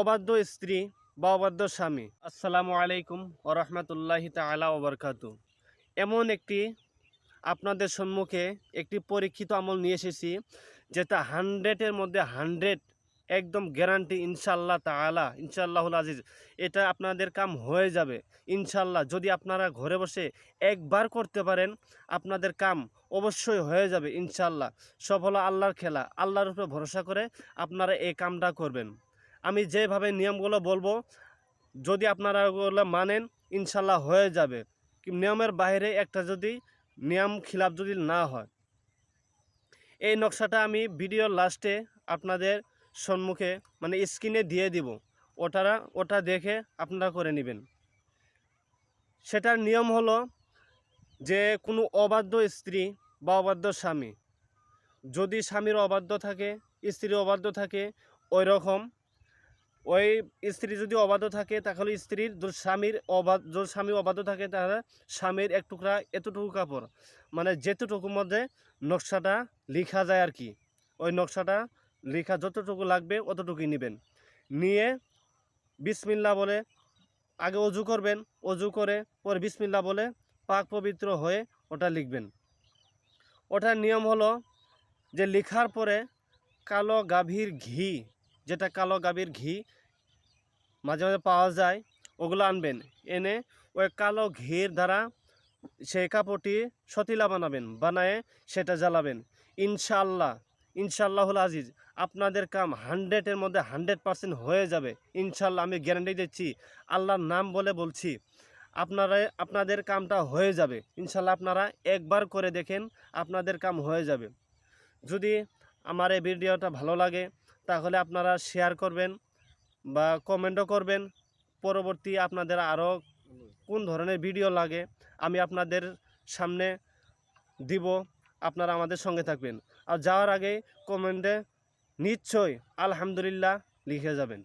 অবাধ্য স্ত্রী বা অবাধ্য স্বামী। আসসালামু আলাইকুম ও রহমতুল্লাহি তালা ওবরকাতু এমন একটি আপনাদের সম্মুখে একটি পরীক্ষিত আমল নিয়ে এসেছি, যেটা হান্ড্রেডের মধ্যে হান্ড্রেড একদম গ্যারান্টি ইনশাল্লাহ তালা ইনশাল্লাহুল আজিজ, এটা আপনাদের কাম হয়ে যাবে। ইনশাল্লাহ যদি আপনারা ঘরে বসে একবার করতে পারেন, আপনাদের কাম অবশ্যই হয়ে যাবে ইনশাল্লাহ সব হলো আল্লাহর খেলা, আল্লাহর উপরে ভরসা করে আপনারা এই কামটা করবেন। আমি যেভাবে নিয়মগুলো বলব, যদি আপনারা ওগুলো মানেন, ইনশাল্লাহ হয়ে যাবে। নিয়মের বাইরে একটা যদি নিয়ম খিলাফ যদি না হয়। এই নকশাটা আমি ভিডিওর লাস্টে আপনাদের সম্মুখে মানে স্ক্রিনে দিয়ে দিব। ওটারা, ওটা দেখে আপনারা করে নেবেন। সেটার নিয়ম হলো যে কোনো অবাধ্য স্ত্রী বা অবাধ্য স্বামী, যদি স্বামীর অবাধ্য থাকে, স্ত্রীর অবাধ্য থাকে ওই রকম ওই স্ত্রী যদি অবাধ্য থাকে, তাহলে স্ত্রীর স্বামীর অবাধ যদি স্বামী অবাধ্য থাকে, তাহলে স্বামীর এক টুকরা এতটুকু কাপড়। মানে যেতটুকুর মধ্যে নকশাটা লিখা যায় আর কি। ওই নকশাটা লেখা যতটুকু লাগবে, অতটুকুই নেবেন। নিয়ে বিসমিল্লা বলে আগে অজু করবেন। অজু করে পরে বিসমিল্লা বলে পাক পবিত্র হয়ে ওটা লিখবেন। ওটার নিয়ম হলো যে, লেখার পরে কালো গাভীর ঘি যেটা কালো গাভীর ঘি, মাঝে মাঝে পাওয়া যায়, ওগুলো আনবেন। এনে ওই কালো ঘির দ্বারা সেই কাপড়টি সতিলা বানাবেন, বানায়ে সেটা জ্বালাবেন। ইনশাআল্লাহ ইনশাআল্লাহুল আজিজ, আপনাদের কাম হান্ড্রেডের মধ্যে হান্ড্রেড পার্সেন্ট হয়ে যাবে। ইনশাল্লাহ আমি গ্যারান্টি দিচ্ছি, আল্লাহর নাম বলে বলছি, আপনারা, আপনাদের কামটা হয়ে যাবে। ইনশাল্লাহ আপনারা একবার করে দেখেন, আপনাদের কাম হয়ে যাবে। যদি আমার এই ভিডিওটা ভালো লাগে তাহলে আপনারা শেয়ার করবেন বা কমেন্টও করবেন। পরবর্তী আপনাদের আরও কোন ধরনের ভিডিও লাগে, আমি আপনাদের সামনে দিব, আপনারা আমাদের সঙ্গে থাকবেন। আর যাওয়ার আগে কমেন্টে নিশ্চয়ই আলহামদুলিল্লাহ লিখে যাবেন।